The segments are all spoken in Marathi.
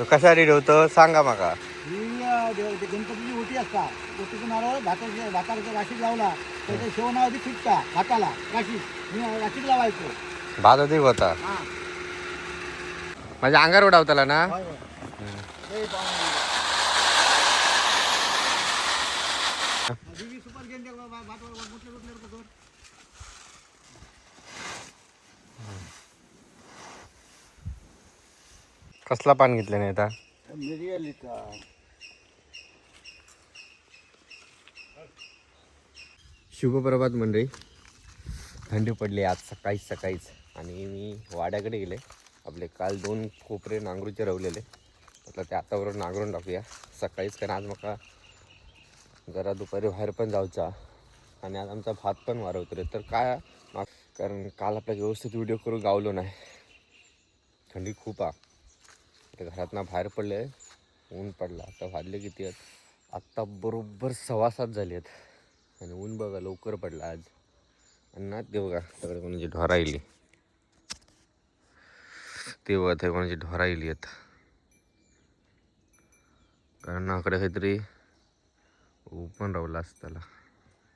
तो कशा रेडी होतो? सांगा माका. ही अं, देव- ते गणपतीची ओटी असता ओटीचं नारळ भाताच्या भाताच्या राशीत लावला तर ते शेवना आधी फिटता भाताला राशीत. मी राशीत लावायचो. भात अधिक होता. हा. माझ्या अंगार उडावताला ना होय. हे पाहून. दिवी सुपर घेऊन दे बाबा, भात वर- वर मोठे मोठे लोकं कर. कसला पान घेतलं नाही आता? शुभप्रभात मंडळी. थंडी पडली आज सकाळीच सकाळीच. आणि मी वाड्याकडे गेले. आपले काल दोन कोपरे नांगरूचे रवलेले. म्हटलं ते आतावरून नांगरून टाकूया. सकाळीच कारण आज मका जरा दुपारी बाहेर पण जाऊचा. आणि आज आमचा भात पण वारवतो रे. तर काय? मा- कारण काल आपला व्यवस्थित व्हिडिओ करून गावलो नाही. थंडी खूप आ ते घरातनं बाहेर पडले ऊन पडला. आता वाजले किती आहेत? आत्ता बरोबर सव्वा सात झाली आहेत. आणि ऊन बघा लवकर पडला आज. आणि ना ते बघा सगळे कोणाची ढोरा येली ते बघा ते कोणाची ढोरा येली आहेत. कारण आकडे काहीतरी ओपन पण रावला असं त्याला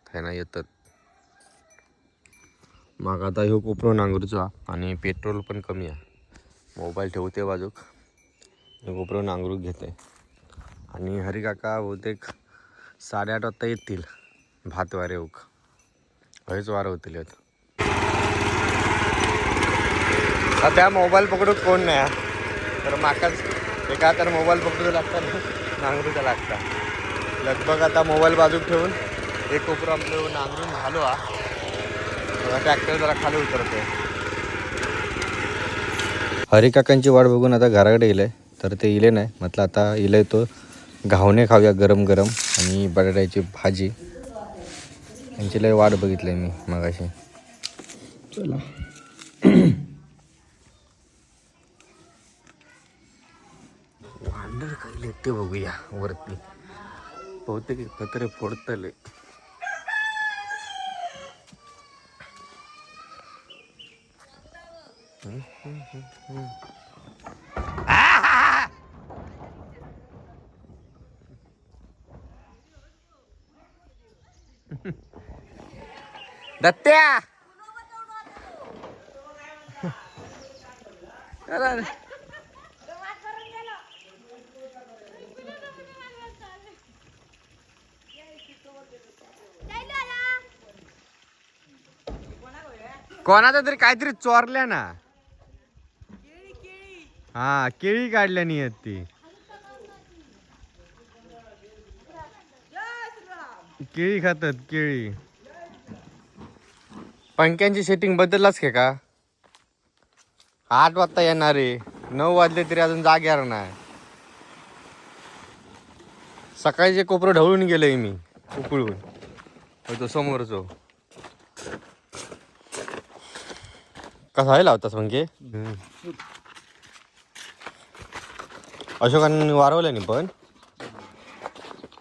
थायना येतात मग आता ह्यो कोपरो नांगरूचा आणि पेट्रोल पण कमी आहे. मोबाईल ठेवते बाजूक. गोप्रो नांगरूक घेते. आणि हरिकाका बहुतेक साडेआठ वाजता येतील. भात वारे उक हयच वारं होतील आता सध्या मोबाईल पकडूक कोण नाही तर माकाच एका तर मोबाईल पकडू लागता नांगरूचा लागता लगभग आता मोबाईल बाजूक ठेवून एक कोपरं आपलं नांगरून झालो हा. ट्रॅक्टर जरा खाली उतरतोय. हरिकाकांची वाट बघून आता घराकडे गेलं. आहे तर ते इले नाही. म्हटलं आता इले तो घावणे खाऊया गरम गरम आणि बटाट्याची भाजी. यांची लय वाट बघितली मी मगाशी. चला. वांडर काही ते बघूया वरती. बहुतेक पत्रे फोडतले. दत्त्या! कोणाचा तरी काहीतरी चोरल्या ना. हा केळी काढल्या नाही आहेत ती. केळी खातात केळी. पंख्यांची सेटिंग बदललाच का का? आठ वाजता येणार आहे. नऊ वाजले तरी अजून जाग्यावर नाही. सकाळी जे कोपरं ढवळून गेलंय मी उकळून. तो समोरचो. कसा आहे लावतास पंखे अशोकांनी वारवलं नाही पण?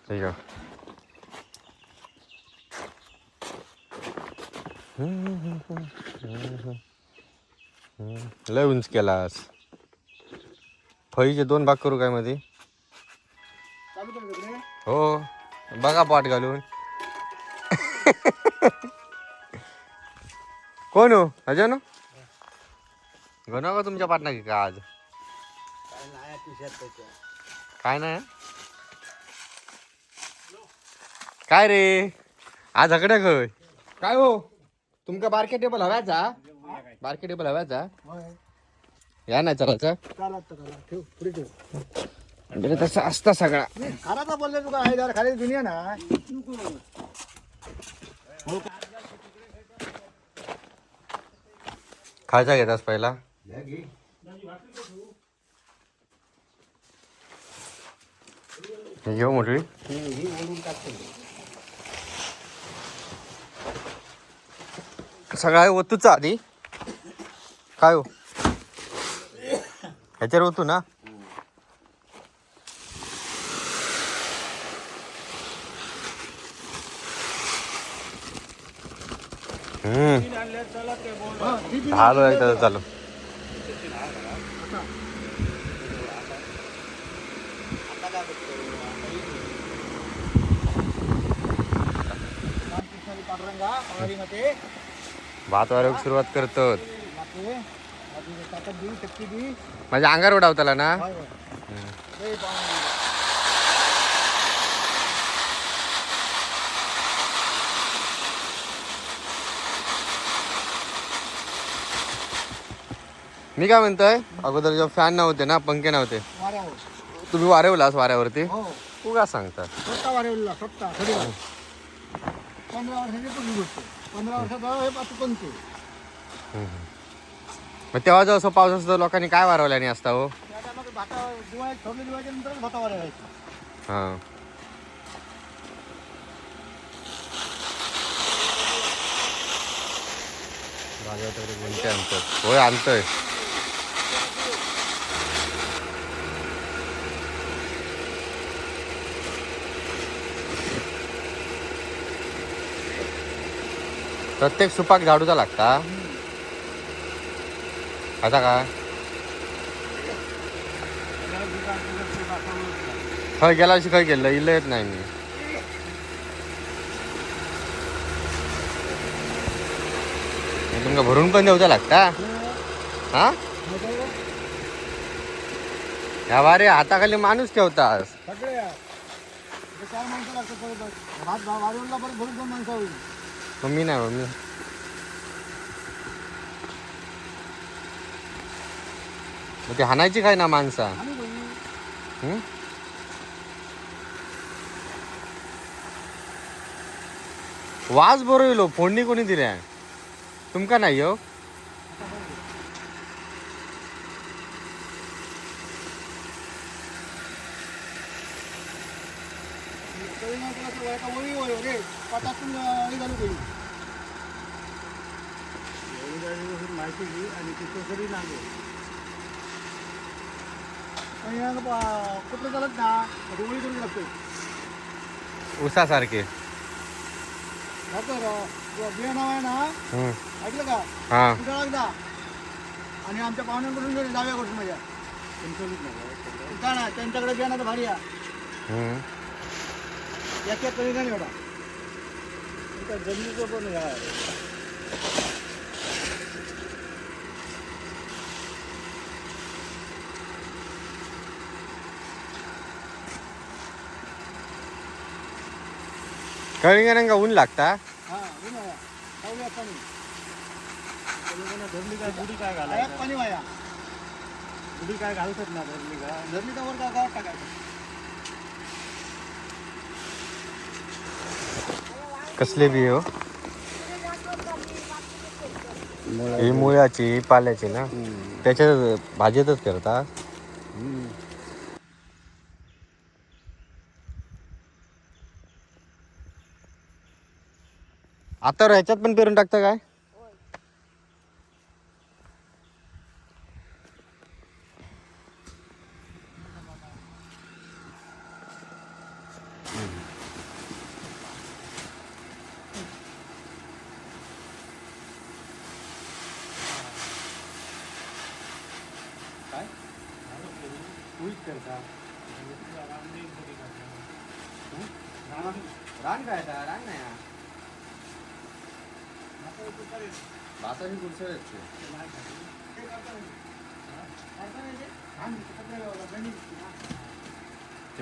ठीक आहे. लय उंच केलास. फळीचे दोन भाग करू काय मध्ये हो. बघा पाट घालून. कोण हो? अजय ना? गणा का तुमच्या पाटणा की का आज? काय नाही काय नाही. काय रे? आज हकड्या खय. काय हो? तुमका बारके टेबल हव्याचा? बारके टेबल हव्याचा. या नाही करा. ठेव पुढे ठेव म्हणजे तसं असता सगळा. खराचा बोलले तुका आहे जरा खाली दुनिया ना. खायचा घेतास पहिला. घेऊ मोठी सगळा ओतूचा आधी. काय हो? ह्याच्यावर ओतू ना. झालो एकदा चालू भात वाऱ्यावर सुरुवात करतो बापरे. बापरे, ताकद दी शक्ती दी माझ्या अंगार उडावताला ना. मी काय म्हणतोय? अगोदर जेव्हा फॅन नव्हते ना पंखे नव्हते. तुम्ही वारेवलास वाऱ्यावरती? हो. तू का सांगता. स्वतः वारेवला स्वतः. पंधरा वर्षाची हे पंचे मग तेव्हा जर असं पाऊस असतो लोकांनी काय वारवल्याने असता हो? त्या टायमात भाता दिवाळी ठरली दिवाळीच्या नंतरच भाता वाऱ्यायचं हा. बाजाराकडे कोणते आणतात? होय आणतोय. प्रत्येक सुपाक झाडूचा लागता. आता काय? खय गेला अशी खय गेलं इल्ल येत नाही मी. तुमका भरून पण देऊचा लागता? हा? ह्या वारे हाताखाली माणूस ठेवतास. सगळे आहे. माणसं लागतात परत. भात भा- परत भरून दोन माणसं होईल. मम्मी नाही मम्मी. मग ते हाणायची काय ना माणसा? वाज बरो येलो फोडणी कोणी दिल्या? तुमका नाही हो तरी नाही तर असं एका वळी वळी रे पाटातून हे झालं गेली. माहिती घे आणि ती केसरी नांगे आणि मग, अं, कुठलं चालत ना करून लागतो उसासारखे आहे ना? हं. ऐकलं का? कुठं लागदा आणि आमच्या पाहुण्यांकडून डाव्या कडून माझ्या. ना त्यांच्याकडे बियाणं तर भारी आहे. तरी नाही एवढा जमिनीचं पण आहे. कळी का ऊन लागता? हा ऊन असताना धरली काय बुडी काय घालायचं? पाणी वाया. काय घालतात ना धरली का? वर का गावात टाकायचं. कसले बी हो. हे मुळ्याची पाल्याची ना. त्याच्यात भाजीतच करता. आता ह्याच्यात पण पेरून टाकता काय? रान काय रान नाही भाताची कुरसळ ते.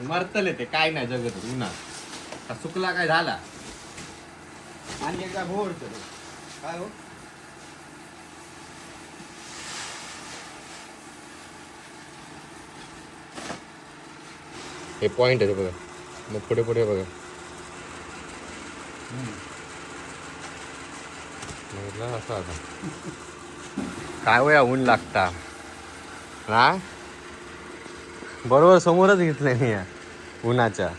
मरतले ते काय नाही जगत उन्हात. का सुकला काय झाला? आणि एकदा भोर काय हो? हे पॉईंट आहे ते बघा. मग पुढे पुढे बघा. काय वया ऊन लागता? हा? बरोबर समोरच घेतलं नाही या उन्हाच्या.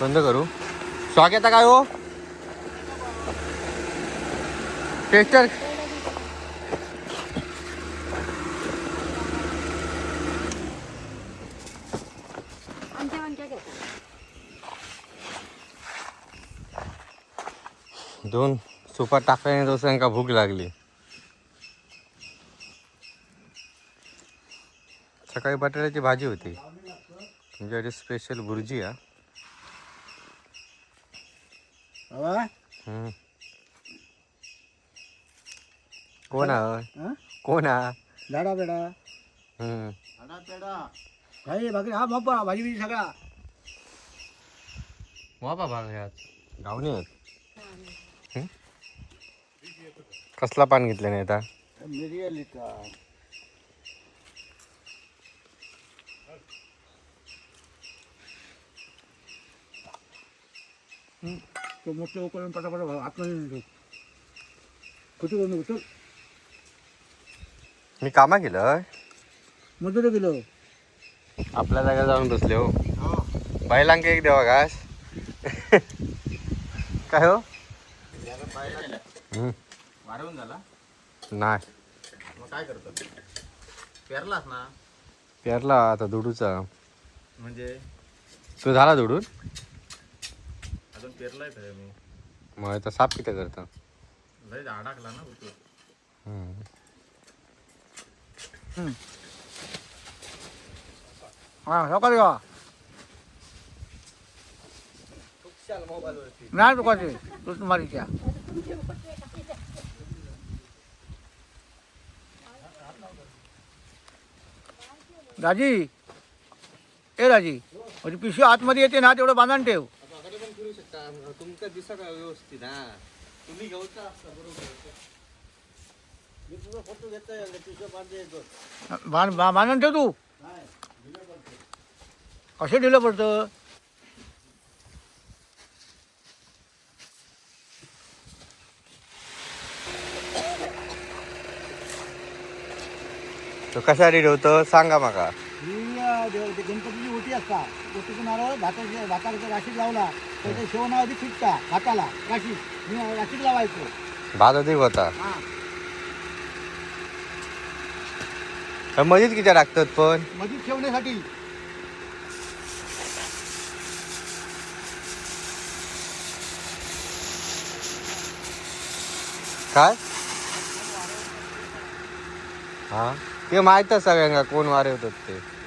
बंद करू. शॉक येता काय हो? टेस्टर दोन सुपात टाकल्याने दोसांका भूक लागली. सकाळी बटाट्याची भाजी होती. तुमच्याकडे स्पेशल भुर्जी हा बाबा. हम्म. कोण हा हा? कोण हा झाडा बेडा हम्म. काही भाकरी हा बाप्पा भाजी बिजी सगळा. वा बाबा गावणे आहेत? हम्म? कसला पान घेतलं नाही आता? मिरी आली का तो मोठं उकळून पटापट आतमध्ये नेतो कुठे करून उचल मी कामा केलं मजुरी गेलो. आपल्या जागा जाऊन बसले हो. बैलांक एक देवा घास. काय हो? हम्म. वाढवून झाला? नाही. मग काय करतो? पेरलास ना? पेरला आता दुडूचा. म्हणजे? तो झाला दुडून? अजून पेरलाय तर मी. मग आता साप किती करतं लय अडकला ना. हम्म. हा सकाळी का नाही दुखाचे तूच मारीच्या. राजी ए राजी म्हणजे पिशवी आतमध्ये येते ना तेवढं बांधून ठेव. तुमका दिसा का व्यवस्थित हा? तुम्ही घेऊचा बांध बा- बांधून ठेव तू. कसे ढिलं पडतं? तो कशासाठी ठेवतो? सांगा माका. अ, देव- ते गणपतीची ओटी असता. ओटीचं नारळ भाताच्या भाताच्या राशीत लावला. तर ते शेवणावधी फिटता भाताला. राशीत मी राशीत लावायचो. भात अधिक होता. हा. मध्येच किती टाकतात पण? मधीच ठेवण्यासाठी. काय? हा. ते माहीतच सगळ्यांना कोण वारे होतात ते.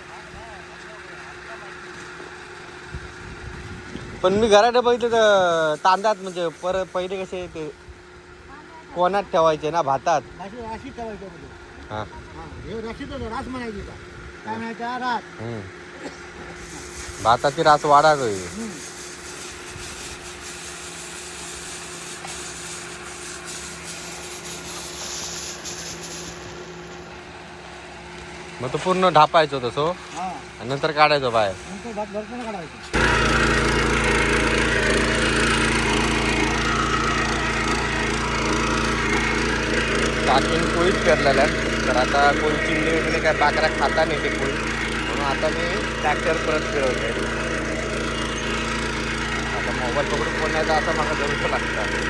पण मी घरात बघितलं तर तांदळात म्हणजे पर पहिले कसे ते कोणात ठेवायचे ना भातात? राशी राशीत ठेवायचं मध्ये हा. हा हे राशीतच रास म्हणायची का? काय म्हणायचा रास. हम्म. भाताची रास वाढा हम्म. मग तो पूर्ण ढापायचो तसो? हा. आणि नंतर काढायचो बाहेर? नंतर भात भरताना काढायचं. स्टार्टिंग पेरलेलं आहे तर आता कोण चिमणी वगैरे काय बाकऱ्या खाता नाही ते कोळी म्हणून आता मी ट्रॅक्टर परत फिरवते. आता मोबाईल पकडून बोलण्याचा असं मला जरूर लागतं.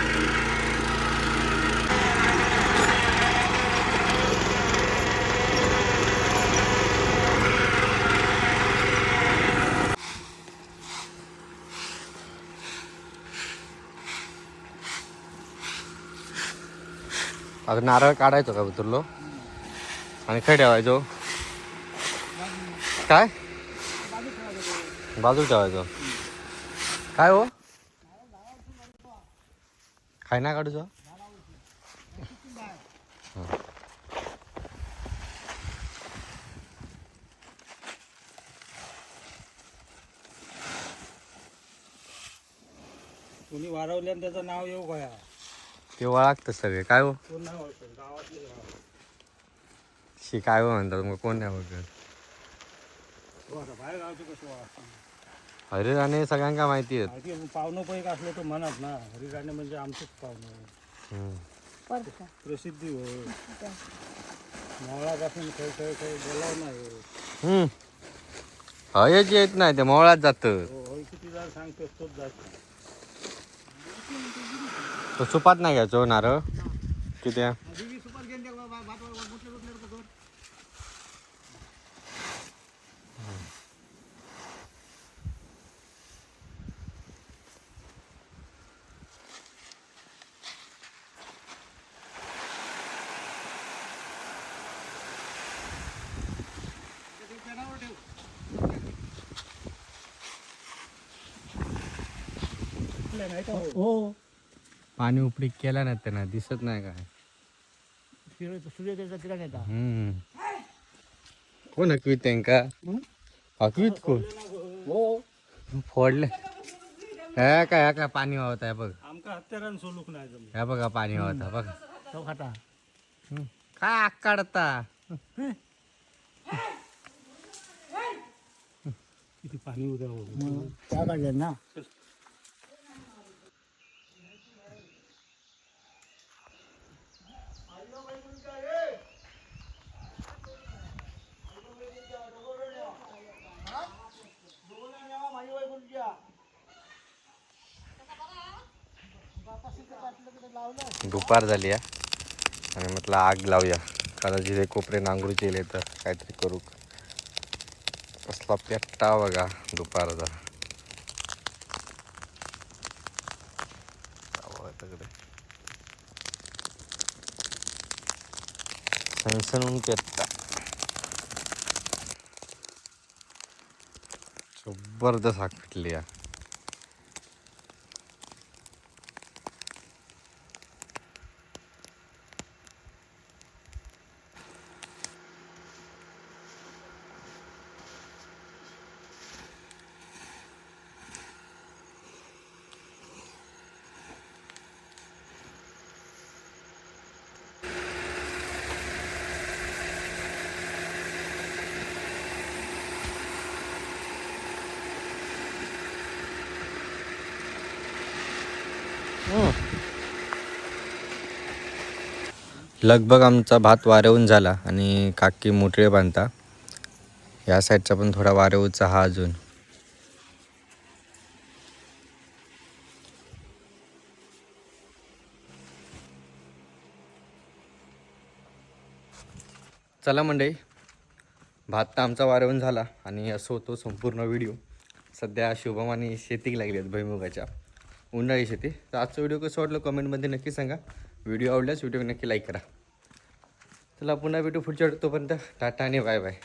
आता नारळ काढायचो का उतरलो आणि काय ठेवायचो. काय? बाजू ठेवायचो. काय हो? काय ना काढूचो हो. कुणी वारवल्यानं त्याचं नाव येऊ गोया ते ओळखतं सगळे काय हो? कोण नाव ओळखतं गावातले गाव. शी काय हो म्हणतात मग कोण नाही ओळखत? हो आता बाहेर गावचं कसं वाटतं अरे आणि सगळ्यांका माहिती आहेत. माहिती पाहुणं पैक असलं तर म्हणत ना हरिराणे म्हणजे आमचंच पाहुणं. हम्म. परत प्रसिद्धी हो मावळापासून काही काही बोलाव नाही हम्म. हयच येत नाही ते मोहळात जातं. हो आपल्याला सांगतो तोच जायचं तो सुपात नाही घ्यायचो हो नारळ. किती? सुपर घेऊन बा- हो. पाणी उपडी केला नाही त्यांना दिसत नाही काय. सूर्य त्याचा हम्म. कोण हकवीत त्यांका हकवीत कोण हो फोडले. हे काय हे काय पाणी वाहत आहे बघ. आमका हत्यारान सोलूक नाही जमलं. हे बघा पाणी वाहत आहे बघा. तो खाता. हम्म. काय आग काढता किती पाणी उद्या मग त्या काढल्या ना? दुपार झाली आहे. आणि म्हटलं आग लावूया. कारण जिथे कोपरे नांगरूचे येले तर काहीतरी करू. कसला पेट्टा बघा दुपारचा. जावं सणसणून पेट्टा. जबरदस्त आग फिटली आहे. लगभग आमचा भात वाऱ्याहून झाला आणि काकी मोठळे बांधता. या साईडचा पण थोडा वाऱ्याहूचा हा अजून. चला मंडई भात तर आमचा वाऱ्याहून झाला आणि असं होतो संपूर्ण व्हिडिओ. सध्या शुभम आणि शेतीक लागली आहेत भुईमुगाच्या. उन्हाळी शेती. तर आजचा व्हिडिओ कसं वाटलं कमेंटमध्ये नक्की सांगा. व्हिडिओ आवडल्यास व्हिडिओ नक्की लाईक करा. चला पुन्हा भेटू पुढच्या तोपर्यंत टाटा आणि बाय बाय.